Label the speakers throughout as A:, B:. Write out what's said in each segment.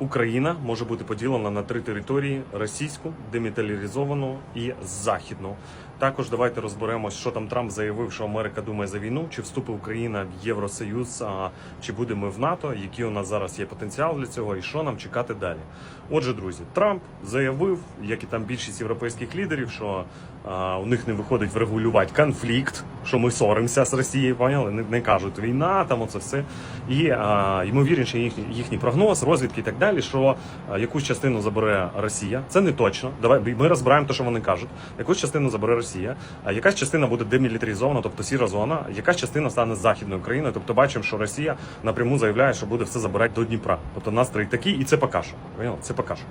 A: Україна може бути поділена на три території: російську, демілітаризовану і західну. Також давайте розберемось, що там Трамп заявив, що Америка думає за війну, чи вступить Україна в Євросоюз, а чи будемо ми в НАТО, який у нас зараз є потенціал для цього, і що нам чекати далі. Отже, друзі, Трамп заявив, як і там більшість європейських лідерів, що у них не виходить врегулювати конфлікт, що ми соримося з Росією, поняли? Не, не кажуть війна, там оце все. І а, ймовірніше їхній, їхній прогноз, розвідки і так далі, що якусь частину забере Росія. Це не точно. Давай ми розбираємо те, що вони кажуть. Якусь частину забере Росія, а якась частина буде демілітаризована, тобто сіра зона, якась частина стане західною країною. Тобто бачимо, що Росія напряму заявляє, що буде все забирати до Дніпра. Тобто настрій такий, і це поки що. Поняли? Це поки що.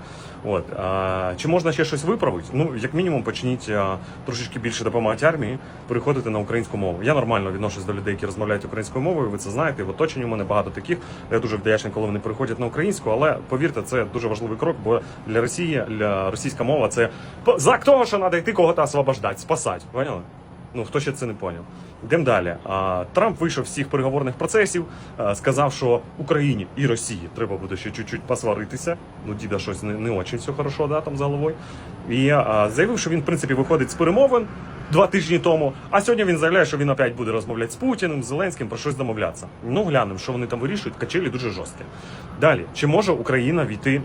A: От а, чи можна ще щось виправити? Ну як мінімум, почніть трошечки більше допомагати армії, переходити на українську мову. Я нормально відношусь до людей, які розмовляють українською мовою. Ви це знаєте. В оточенні у мене багато таких. Я дуже вдячний, коли вони переходять на українську, але повірте, це дуже важливий крок, бо для Росії, для російська мова це знак того, що треба йти кого-то освобождати, спасати. Поняли? Ну хто ще це не поняв? Йдемо далі. Трамп вийшов з всіх переговорних процесів, а, сказав, що Україні і Росії треба буде ще чуть-чуть посваритися. Ну, діда щось не, не очень все хорошо, да, там за головою. І а, заявив, що він, в принципі, виходить з перемовин два тижні тому. А сьогодні він заявляє, що він опять буде розмовляти з Путіним, з Зеленським про щось домовлятися. Ну, глянемо, що вони там вирішують. Качелі дуже жорсткі. Далі, чи може Україна війти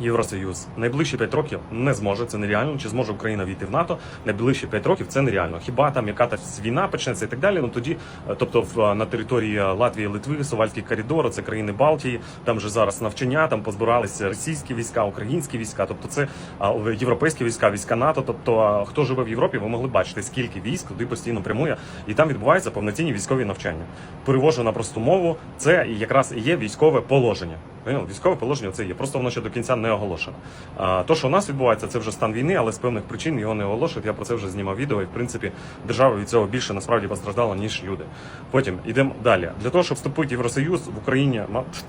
A: Євросоюз найближчі 5 років не зможе, це нереально. Чи зможе Україна війти в НАТО? Найближчі 5 років це нереально. Хіба там яка та війна почнеться і так далі? Ну тоді, е, тобто, в на території Латвії, Литви, Сувальський коридор, це країни Балтії. Там вже зараз навчання, там позбиралися російські війська, українські війська. Тобто, це європейські війська, війська НАТО. Тобто, хто живе в Європі, ви могли бачити, скільки військ туди постійно прямує, і там відбуваються повноцінні військові навчання. Перевожу на просту мову. Це якраз є військове положення. Ну, військове положення це є. Просто воно ще до кінця не оголошено. А то, що у нас відбувається, це вже стан війни, але з певних причин його не оголошують. Я про це вже знімав відео. І в принципі держава від цього більше насправді постраждала, ніж люди. Потім йдемо далі. Для того, щоб вступити в Євросоюз, в Україні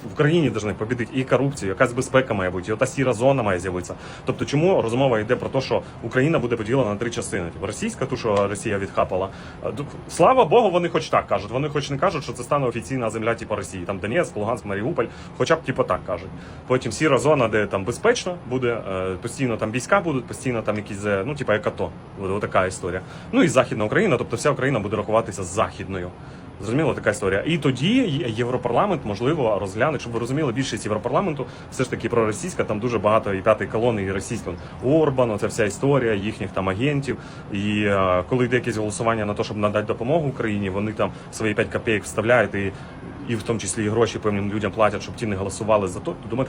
A: в Україні повинні побідити і корупцію, якась безпека має бути, і ота сіра зона має з'явитися. Тобто, чому розмова йде про те, що Україна буде поділена на три частини? Типу, російська, ту, що Росія відхапала. Слава Богу, вони хоч так кажуть. Вони хоч не кажуть, що це стане офіційна земля, типу Росії. Там Донецьк, Луганськ, Маріуполь, хоча б типу так кажуть. Потім сіра зона, де там безпечно буде, е, постійно там війська будуть, постійно там якісь, е, ну типу як АТО. Буде така історія. Ну і Західна Україна, тобто вся Україна буде рахуватися західною. Зрозуміло, така історія. І тоді Європарламент можливо розгляне, щоб ви розуміли, більшість Європарламенту все ж таки проросійська, там дуже багато і п'ятої колони, і російська Орбан, оця вся історія їхніх там агентів. І е, коли йде якесь голосування на те, щоб надати допомогу Україні, вони там свої 5 копійок вставляють і, і в тому числі і гроші певним людям платять, щоб ті не голосували за то. Думаєте,